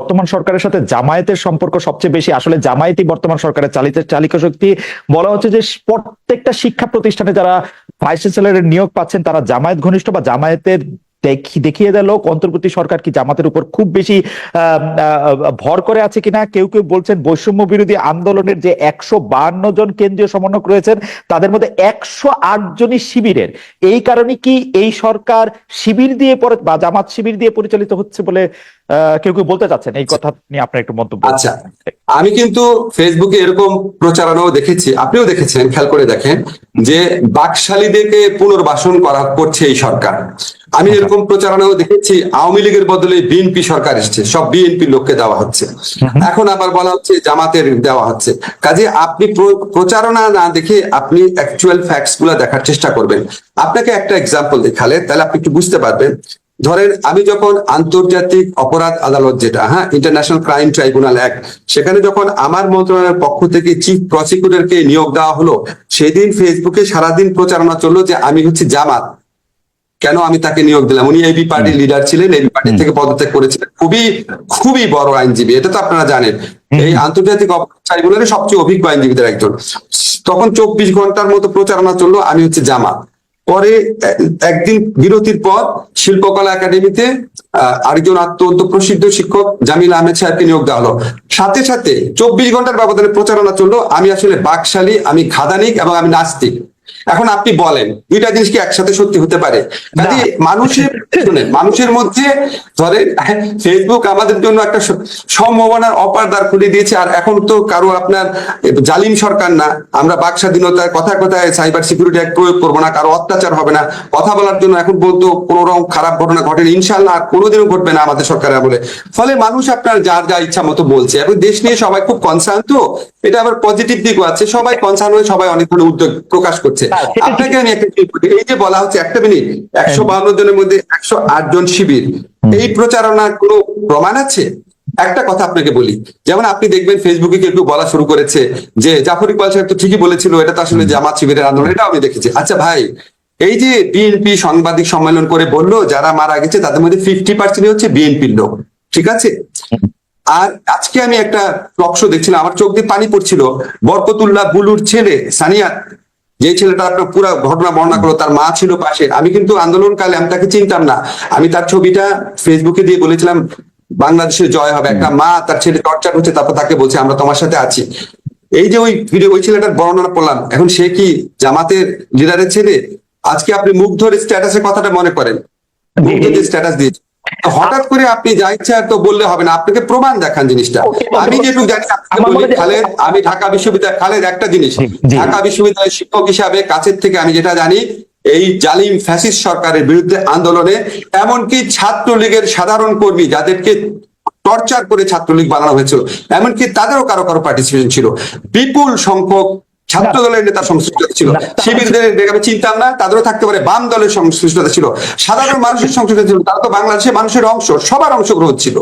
বর্তমান সরকারের সাথে জামায়াতের সম্পর্ক সবচেয়ে বেশি। আসলে জামায়াতই বর্তমান সরকারের চালিত চালিকা শক্তি। বলা হচ্ছে যে প্রত্যেকটা শিক্ষা প্রতিষ্ঠানে যারা ভাইস চ্যান্সেলরের নিয়োগ পাচ্ছেন, তারা জামায়াত ঘনিষ্ঠ বা জামায়াতের দেখিয়ে দেয় লোক, অন্তর্বর্তী সরকার কি জামাতের উপর খুব বেশি ভর করে আছে কিনা? কেউ কেউ বলছেন বৈষম্য বিরোধী আন্দোলনের যে একশো বান্ন জন কেন্দ্রীয় সমন্বয়ক রয়েছেন, তাদের মধ্যে একশো আট জনই শিবিরের। এই কারণে কি এই সরকার শিবির দিয়ে বা জামাত শিবির দিয়ে পরিচালিত হচ্ছে বলে কেউ কেউ বলতে চাচ্ছেন? এই কথা নিয়ে আপনার একটু মন্তব্য আচ্ছা আমি কিন্তু ফেসবুকে এরকম প্রচারণাও দেখেছি, আপনিও দেখেছেন, খেয়াল করে দেখেন, যে বাকশালীদেরকে পুনর্বাসন করা করছে এই সরকার। আমি এরকম প্রচারণাও দেখেছি আওয়ামী লীগের বদলে বিএনপি সরকার এসছে সব বিএনপি লোককে দেওয়া হচ্ছে। এখন আবার বলা হচ্ছে জামাতের দেওয়া হচ্ছে। কাজে আপনি প্রচারণা না দেখে আপনি অ্যাকচুয়াল ফ্যাক্টসগুলো দেখার চেষ্টা করবেন। আপনাকে একটা এক্সাম্পল দেখালে তাহলে আপনি একটু বুঝতে পারবেন। ধরেন আমি যখন আন্তর্জাতিক অপরাধ আদালত যেটা হ্যাঁ ইন্টারন্যাশনাল ক্রাইম ট্রাইব্যুনাল অ্যাক্ট সেখানে যখন আমার মন্ত্রণালয়ের পক্ষ থেকে চিফ প্রসিকিউটরকে নিয়োগ দেওয়া হলো সেদিন ফেসবুকে সারাদিন প্রচারণা চলল যে আমি হচ্ছে জামাত। কেন আমি তাকে নিয়োগ দিলাম? উনি এবি পার্টির লিডার ছিলেন এবি পার্টি থেকে পদত্যাগ করেছিলেন। খুবই খুবই বড় আইনজীবী এটা তো আপনারা জানেন। এই আন্তর্জাতিক অপরাধ ট্রাইব্যুনালের সবচেয়ে অভিজ্ঞ আইনজীবীদের একজন। তখন চব্বিশ ঘণ্টার মতো প্রচারণা চলল আমি হচ্ছে জামা পরে একদিন বিরতির পর শিল্পকলা একাডেমিতে আরেকজন অত্যন্ত প্রসিদ্ধ শিক্ষক জামিল আহমেদ সাহেবকে নিয়োগ দেওয়া হলো। সাথে সাথে চব্বিশ ঘণ্টার ব্যবধানে প্রচারণা চলল আমি আসলে বাকশালী আমি খাদানিক এবং আমি নাস্তিক। এখন আপনি বলেন দুইটা জিনিস কি একসাথে সত্যি হতে পারে? কাজে মানুষের শুনেন মানুষের মধ্যে ধরেন ফেসবুক আমাদের জন্য একটা সম্ভাবনার অপার দ্বার খুলে দিয়েছে আর এখন তো কারও আপনার জালিম সরকার না। আমরা বাক স্বাধীনতার কথা কথায় সাইবার সিকিউরিটি অ্যাক্ট প্রয়োগ করব না কারও অত্যাচার হবে না। কথা বলার জন্য এখন বলতো কোনো রকম খারাপ ঘটনা ঘটেনি ইনশাল্লাহ আর কোনোদিনও ঘটবে না আমাদের সরকারের বলে ফলে মানুষ আপনার যার যা ইচ্ছা মতো বলছে। এবং দেশ নিয়ে সবাই খুব কনসার্ন তো এটা আবার পজিটিভ দিকও আছে। সবাই কনসার্ন হয়ে সবাই অনেক ধরনের উদ্যোগ প্রকাশ করছে। হ্যাঁ, ঠিক। আপনাকে আমি একটা জিনিস বলি, এই যে বলা হচ্ছে একটা মিনিট একশো বাহান্ন জনের মধ্যে একশো আট জন শিবির। এই প্রচারণার কোনো প্রমাণ আছে? একটা কথা আপনাকে বলি যেমন আপনি দেখবেন ফেসবুকে কেউ বলা শুরু করেছে যে জাফর ইকবাল সাহেব তো ঠিকই বলেছিল এটা তো আসলে জামাত শিবিরের আন্দোলন এটাও আমি দেখেছি। আচ্ছা ভাই এই যে বিএনপি সাংবাদিক সম্মেলন করে বলল যারা মারা গেছে তাদের মধ্যে ফিফটি পার্সেন্ট হচ্ছে বিএনপির লোক ঠিক আছে? আর আজকে আমি একটা টকশো দেখছিলাম আমার চোখ দিয়ে পানি পড়ছিল বরকতুল্লাহ বুলুর ছেলে সানিয়া যে ছেলেটা আপনার পুরো ঘটনা বর্ণনা করল তার মা ছিল পাশে। আমি কিন্তু আন্দোলনকালে আমি তাকে চিনতাম না। আমি তার ছবিটা ফেসবুকে দিয়ে বলেছিলাম বাংলাদেশের জয় হবে। একটা মা তার ছেলে টর্চার হচ্ছে তারপর তাকে বলছে আমরা তোমার সাথে আছি। এই যে ওই ভিডিও ওই ছেলেটার বর্ণনা পড়লাম এখন সে কি জামাতের লিডারের ছেলে? আজকে আপনি মুখ মুগ্ধর স্ট্যাটাসের কথাটা মনে করেন। মুগ্ধ যে স্ট্যাটাস দিয়েছে। হঠাৎ করে আপনি যা ইচ্ছা তো বললে হবে না আপনাকে প্রমাণ দেখান জিনিসটা। আমি যেটুকু জানি খালেদ আমি ঢাকা বিশ্ববিদ্যালয় খালেদ একটা জিনিস। ঢাকা বিশ্ববিদ্যালয়ের শিক্ষক হিসাবে কাছের থেকে আমি যেটা জানি এই জালিম ফ্যাসিস সরকারের বিরুদ্ধে আন্দোলনে এমনকি ছাত্রলীগের সাধারণ কর্মী যাদেরকে টর্চার করে ছাত্রলীগ বানানো হয়েছিল এমনকি তাদেরও কারও কারও পার্টিসিপেশন ছিল। বিপুল সংখ্যক ছাত্র দলের নেতার সংশ্লিষ্টতা ছিল। শিবিরদের আমি চিনতাম না তাদেরও থাকতে পারে বাম দলের সংশ্লিষ্টতা ছিল। সাধারণ মানুষের সংশ্লিষ্টতা ছিল তারা তো বাংলাদেশের মানুষের অংশ সবার অংশগ্রহণ ছিল।